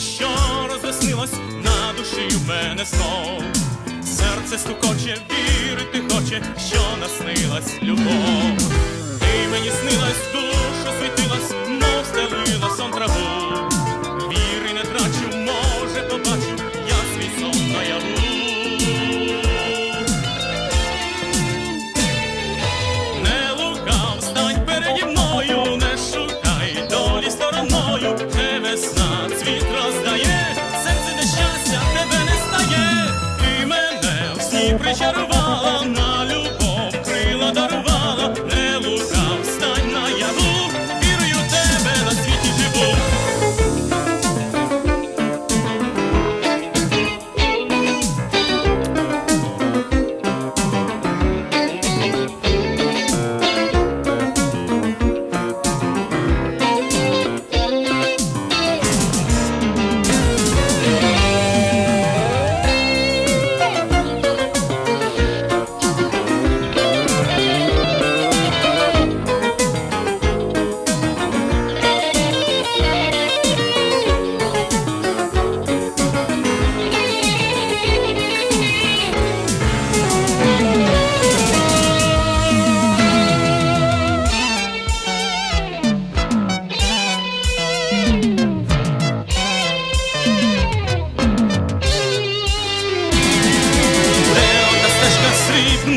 що роз'яснилось на душі в мене знов. Серце стукоче, вірити хоче, що наснилась любов.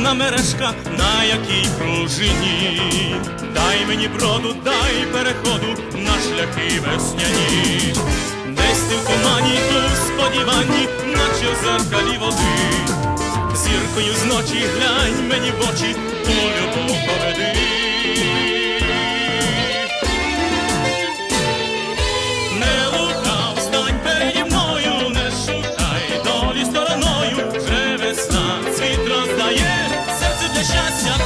Єдина мережка, на якій пружині, дай мені броду, дай переходу на шляхи весняні, десь ти в тумані, ту в сподіванні, наче в зеркалі води, зіркою з ночі глянь мені в очі, у любов поведи. chance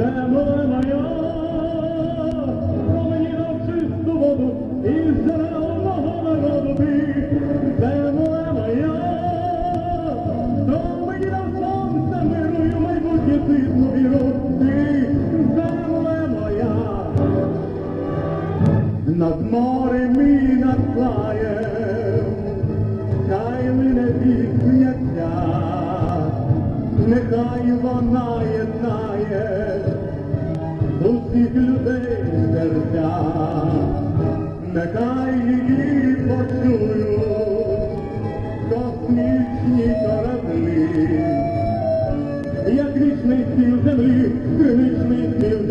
земле моя. Хто мені дав чисту воду із зеленого народу ти, земле моя. Хто мені дав сонце миру майбутнє світлу віру, ти, моя. Над морем і над краєм, хай мене пісняться, нехай вона усіх людей серця, нехай її почують космічні кораблі. Як вічний спів землі, криничний спів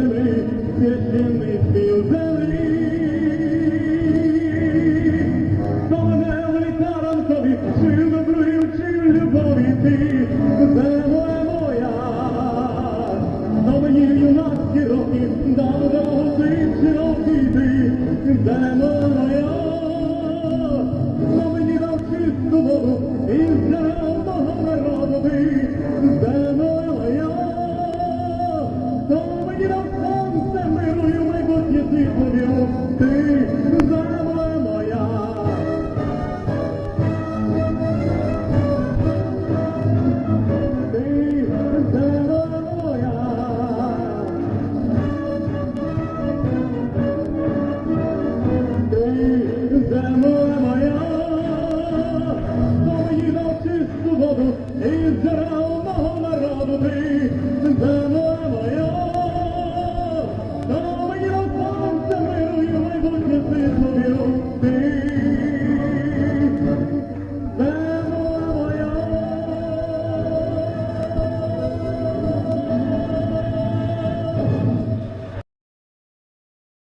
Thank you.